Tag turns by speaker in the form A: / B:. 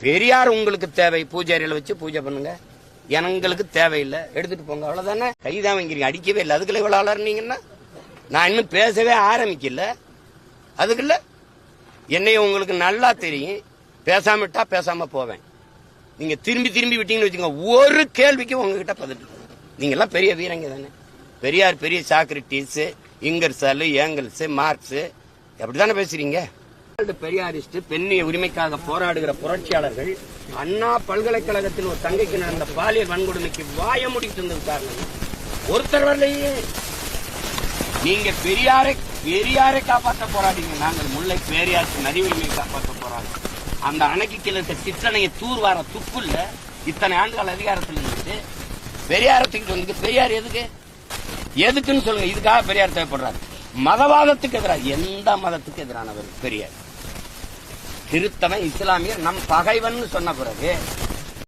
A: பெரியார் உங்களுக்கு தேவை. பூஜாரியில வச்சு பூஜை பண்ணுங்க. எங்களுக்கு தேவையில்லை. எடுத்துட்டு போங்க. அவ்வளவுதானே? கைதான் வாங்கிறீங்க அடிக்கவே இல்லை. அதுக்குள்ள இவ்வளவு அலர்னீங்கன்னா நான் இன்னும் பேசவே ஆரம்பிக்கல. அதுக்குள்ள என்னைய உங்களுக்கு நல்லா தெரியும். பேசாமட்டா பேசாம போவேன். நீங்க திரும்பி திரும்பி விட்டீங்கன்னு வச்சுக்கோங்க. ஒரு கேள்விக்கு உங்ககிட்ட பதில். நீங்க எல்லாம் பெரிய வீரங்க தானே. பெரியார் பெரிய சாக்ரட்டிஸ் இங்கர்சாலு ஏங்கல்ஸ் மார்க்ஸ். அப்படித்தானே பேசுறீங்க? பெரியாரிஸ்ட் பெண்ணிய உரிமைக்காக போராடுகிற புரட்சியாளர்கள் அண்ணா பல்கலைக்கழகத்தில் ஒரு தங்கைக்கு நடந்த பாலியல் வன்கொடுமைக்கு வாய முடித்து இருந்தது காரணம் ஒருத்தர் வரலையே. நீங்க பெரியாரை பெரியாரை காப்பாற்ற போராடிங்க. நாங்கள் முல்லை பெரியாருக்கு நதி உரிமையை காப்பாற்ற போராடுறோம் அந்த அணைக்கு கீழே இருக்க சிற்றணையை தூர்வார துப்புல்ல. இத்தனை ஆண்டுகள் அதிகாரத்தில் இருந்துட்டு பெரியாரத்துக்கு வந்து பெரியார் எதுக்கு? எதுக்குன்னு சொல்லுங்க. இதுக்காக பெரியார் தேவைப்படுறாரு. மதவாதத்துக்கு எதிராக எந்த மதத்துக்கு எதிரானவர்? பெரியார். கிறிஸ்தவன் இஸ்லாமியர் நம் பகைவன் சொன்ன பிறகு